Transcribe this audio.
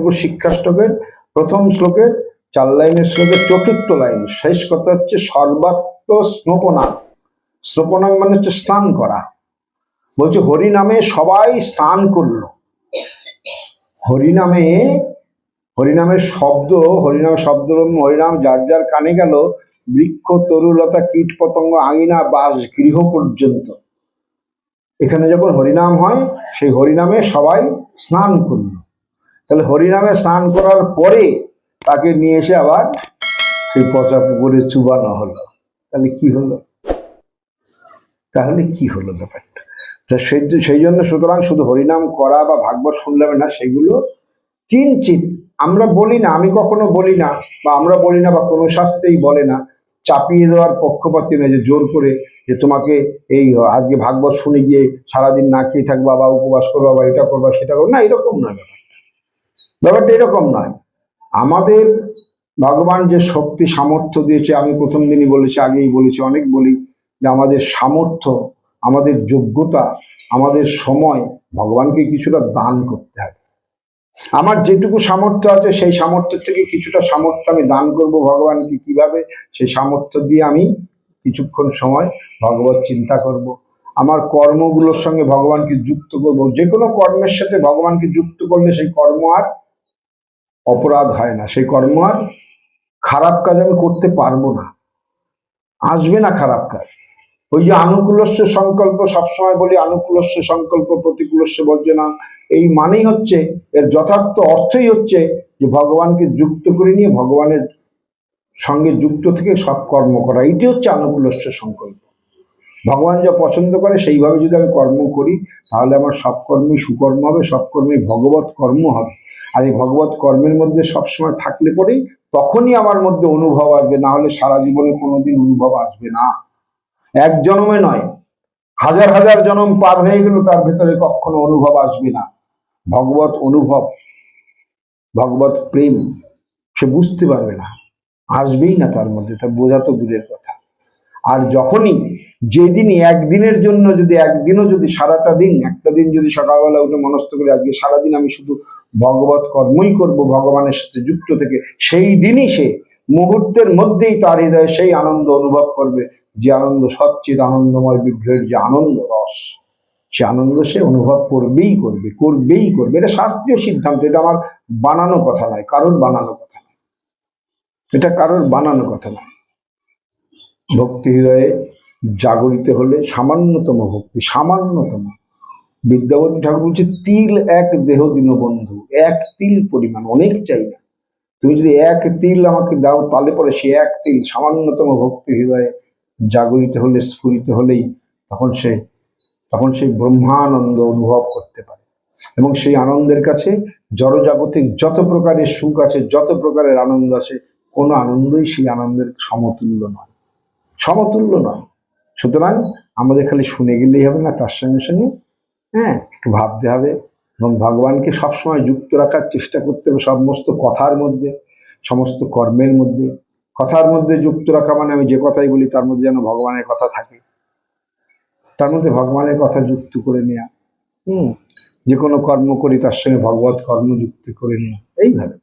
প্রভু শিক্ষাষ্টকের প্রথম শ্লোকের চার লাইনের শ্লোকের চতুর্থ লাইন। শেষ কথা হচ্ছে সর্বাত্ম স্নোপনাং স্নোপনাং মানে হচ্ছে স্নান করা। বলছে, হরিনামে সবাই স্নান করল। হরিনামে, হরিনামের শব্দ, হরিনাম শব্দ হরিনাম যার যার কানে গেল, বৃক্ষ, তরুলতা, কীট পতঙ্গ, আঙিনা বাস গৃহ পর্যন্ত। এখানে যখন হরিনাম হয়, সেই হরিনামে সবাই স্নান করল। তাহলে হরিনামে স্নান করার পরে তাকে নিয়ে এসে আবার সেই পচা পুকুরে চুবানো হলো। তাহলে কি হলো? তাহলে কি হলো ব্যাপারটা? তা সেই সেই জন্য সুতরাং শুধু হরিনাম করা বা ভাগবত শুনলাম না, সেগুলো কিঞ্চিত আমরা বলি না, আমি কখনো বলি না বা আমরা বলি না বা কোনো শাস্ত্রেই বলে না, চাপিয়ে দেওয়ার পক্ষপাতি নয় যে জোর করে যে তোমাকে এই আজকে ভাগবত শুনে গিয়ে সারাদিন না খেয়ে থাকবা বা উপবাস করবা বা এটা করবা সেটা করবা না, এরকম নয় ব্যাপারটা ব্যাপারটা এরকম নয়। আমাদের ভগবান যে শক্তি, সামর্থ্য দিয়েছে, আমি প্রথম দিনই বলেছি, আগেই বলেছি, অনেক বলি যে আমাদের সামর্থ্য, আমাদের যোগ্যতা, আমাদের সময় ভগবানকে কিছুটা দান করতে হবে। আমার যেটুকু সামর্থ্য আছে, সেই সামর্থ্য থেকে কিছুটা সামর্থ্য আমি দান করব ভগবানকে। কীভাবে? সেই সামর্থ্য দিয়ে আমি কিছুক্ষণ সময় ভগবত চিন্তা করব। আমার কর্মগুলোর সঙ্গে ভগবানকে যুক্ত করব। যে কোনো কর্মের সাথে ভগবানকে যুক্ত করলে সেই কর্ম আর অপরাধ হয় না। সেই কর্ম আর খারাপ কাজ আমি করতে পারব না। আসবে না খারাপ কাজ। ওই যে আনুকূলস্য সংকল্প, সবসময় বলি আনুকূলস্য সংকল্প প্রতিকূলস্য বর্জনা, এই মানেই হচ্ছে, এর যথার্থ অর্থই হচ্ছে যে ভগবানকে যুক্ত করে নিয়ে ভগবানের সঙ্গে যুক্ত থেকে সব কর্ম করা। এইটি হচ্ছে আনুকূলস্য সংকল্প। ভগবান যা পছন্দ করে, সেইভাবে যদি আমি কর্ম করি, তাহলে আমার সব কর্মই সুকর্ম হবে সব কর্মই ভগবত কর্ম হবে। আর এই ভগবত কর্মের মধ্যে সবসময় থাকলে পরেই তখনই আমার মধ্যে অনুভব আসবে, না হলে সারা জীবনে কোনোদিন অনুভব আসবে না। এক জন্মে নয়, হাজার হাজার জন্ম পার হয়ে গেল, তার ভেতরে কখনো অনুভব আসবে না। ভগবত অনুভব ভগবত প্রেম, সে বুঝতে পারবে না। আসবেই না তার মধ্যে, তা বোঝা তো দূরের কথা। আর যখনই যেদিনই একদিনের জন্য যদি, একদিনও যদি সারাটা দিন, একটা দিন যদি সকালবেলা উঠে মনস্থ করে আজকে সারাদিন আমি শুধু ভগবত কর্মই করব, ভগবানের সাথে যুক্ত থেকে, সেই দিনই সে মুহূর্তের মধ্যেই তার হৃদয়ে সেই আনন্দ অনুভব করবে, যে আনন্দ সচ্চিত আনন্দময়, বিগ্রহের যে আনন্দ রস, সে আনন্দ সে অনুভব করবেই করবে করবেই করবে। এটা শাস্ত্রীয় সিদ্ধান্ত, এটা আমার বানানো কথা নয়, কারোর বানানো কথা নয়। এটা কারোর বানানো কথা নয়। ভক্তি হৃদয়ে জাগরিত হলে সামান্যতম ভক্তি, সামান্যতম। বিদ্যাপতি ঠাকুর বলছে, তিল এক দেহ দীনবন্ধু, এক তিল পরিমাণ, অনেক চাই না। তুমি যদি এক তিল আমাকে দাও, তাহলে পরে সে এক তিল সামান্যতম ভক্তি হৃদয়ে জাগরিত হলে, স্ফুরিত হলেই তখন সে, তখন সেই ব্রহ্মানন্দ অনুভব করতে পারে। এবং সেই আনন্দের কাছে জড়জাগতিক যত প্রকারের সুখ আছে, যত প্রকারের আনন্দ আছে, কোনো আনন্দই সেই আনন্দের সমতুল্য নয়। সমতুল্য নয়। সুতরাং আমাদের খালি শুনে গেলেই হবে না, তার সঙ্গে সঙ্গে হ্যাঁ একটু ভাবতে হবে এবং ভগবানকে সবসময় যুক্ত রাখার চেষ্টা করতে হবে সমস্ত কথার মধ্যে, সমস্ত কর্মের মধ্যে। কথার মধ্যে যুক্ত রাখা মানে আমি যে কথাই বলি, তার মধ্যে যেন ভগবানের কথা থাকে। তার মধ্যে ভগবানের কথা যুক্ত করে নেওয়া হুম যে কোনো কর্ম করি, তার সঙ্গে ভগবত কর্ম যুক্ত করে নেওয়া এইভাবে।